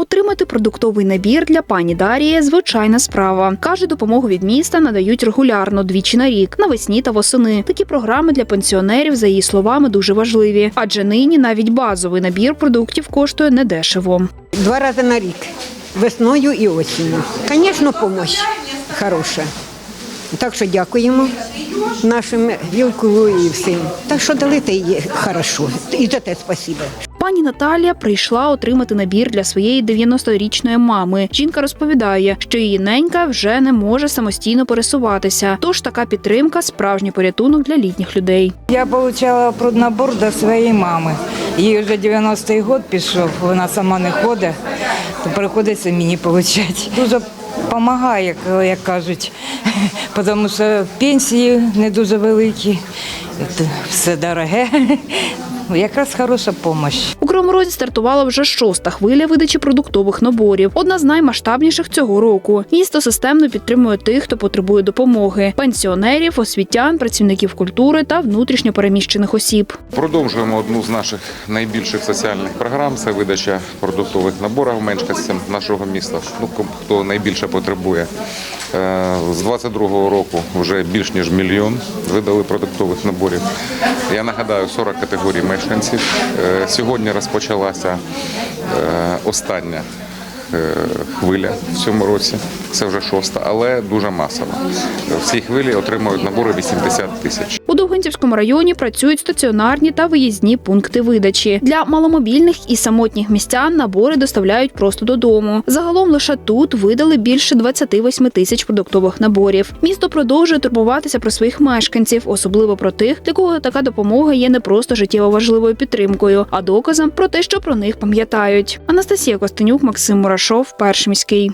Отримати продуктовий набір для пані Дарії звичайна справа. Каже, допомогу від міста надають регулярно двічі на рік, навесні та восени. Такі програми для пенсіонерів, за її словами, дуже важливі, адже нині навіть базовий набір продуктів коштує недешево. Два рази на рік. Весною і осінню. Звісно, допомога хороша. Так що дякуємо нашим вілку і всім. Так що дали, те є хорошо. І за те спасибо. Пані Наталія прийшла отримати набір для своєї 90-річної мами. Жінка розповідає, що її ненька вже не може самостійно пересуватися. Тож така підтримка справжній порятунок для літніх людей. Я отримала проднабор до своєї мами. Їй вже 90-й год пішов, вона сама не ходить, то приходиться мені отримати. Дуже допомагає, як кажуть, тому що пенсії не дуже великі, все дороге. Якраз хороша допомога. Кривому Розі стартувала вже шоста хвиля видачі продуктових наборів, одна з наймасштабніших цього року. Місто системно підтримує тих, хто потребує допомоги: пенсіонерів, освітян, працівників культури та внутрішньо переміщених осіб. Продовжуємо одну з наших найбільших соціальних програм. Це видача продуктових наборів мешканцям нашого міста. Ну хто найбільше потребує. Е, З 22-го року вже більш ніж мільйон видали продуктових наборів. Я нагадаю, 40 категорій мешканців. Е, Сьогодні розпочалася е, остання е, хвиля в цьому році. Це вже шоста, але дуже масово. В цій хвилі отримують набори 80 тисяч. У районі працюють стаціонарні та виїзні пункти видачі. Для маломобільних і самотніх містян набори доставляють просто додому. Загалом лише тут видали більше 28 тисяч продуктових наборів. Місто продовжує турбуватися про своїх мешканців, особливо про тих, для кого така допомога є не просто життєво важливою підтримкою, а доказом про те, що про них пам'ятають. Анастасія Костенюк, Максим Мурашов, перший міський.